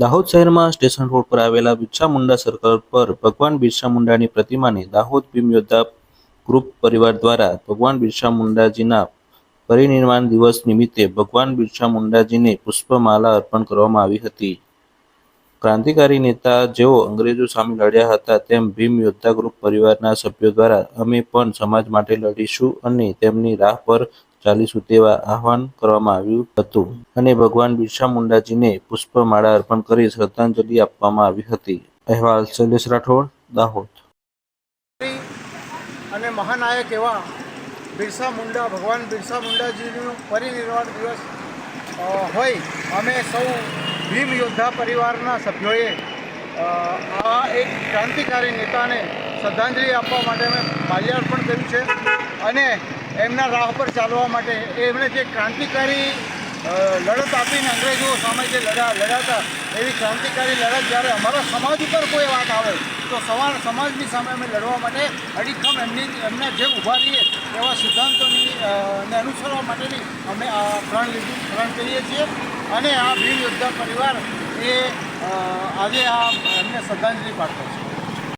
દાહોદ શહેરમાં station road પર આવેલા બિરસા મુંડા સર્કલ પર ભગવાન બિરસા મુંડાની પ્રતિમાને દાહોદ ભીમ યોદ્ધા ગ્રુપ પરિવાર દ્વારા ભગવાન બિરસા મુંડાજીના પરિનિર્વાણ દિવસ નિમિત્તે ભગવાન બિરસા મુંડાજીને પુષ્પમાલા અર્પણ કરવામાં આવી હતી. ક્રાંતિકારી નેતા જેઓ અંગ્રેજો સામે લડ્યા હતા તેમ ભીમ યોદ્ધા ગ્રુપ પરિવારના સભ્યો દ્વારા અમે પણ સમાજ માટે લડીશું અને તેમની રાહ પર ચાલીશું તેવા આહવાન કરવામાં આવ્યું હતું અને ભગવાન બિરસા મુંડાજીને પુષ્પમાળા અર્પણ કરી શ્રદ્ધાંજલિ આપવામાં આવી હતી. અહેવાલ શૈલેષ રાઠોડ, દાહોદ. અને મહાનાયક એવા બિરસા મુંડા, ભગવાન બિરસા મુંડાજીનું પરિનિર્વાણ દિવસ હોય. અમે સૌ ભીમ યોદ્ધા પરિવારના સભ્યોએ આ એક ક્રાંતિકારી નેતાને શ્રદ્ધાંજલિ આપવા માટે અમે માલ્યાર્પણ કર્યું છે. અને એમના રાહ પર ચાલવા માટે એમણે જે ક્રાંતિકારી લડત આપીને અંગ્રેજો સામે જે લડા, લડાતા, એવી ક્રાંતિકારી લડત જ્યારે અમારા સમાજ ઉપર કોઈ વાત આવે, તો સવાર, સમાજની સામે અમે લડવા માટે અડીખમ એમની, એમના જે ઊભા રહીએ એવા સિદ્ધાંતોની ને અનુસરવા માટેની અમે આ પ્રણ લીધું, પ્રણ કરીએ છીએ. અને આ ભીમ યોદ્ધા પરિવાર એ આજે આ એમને શ્રદ્ધાંજલિ પાઠવે છે.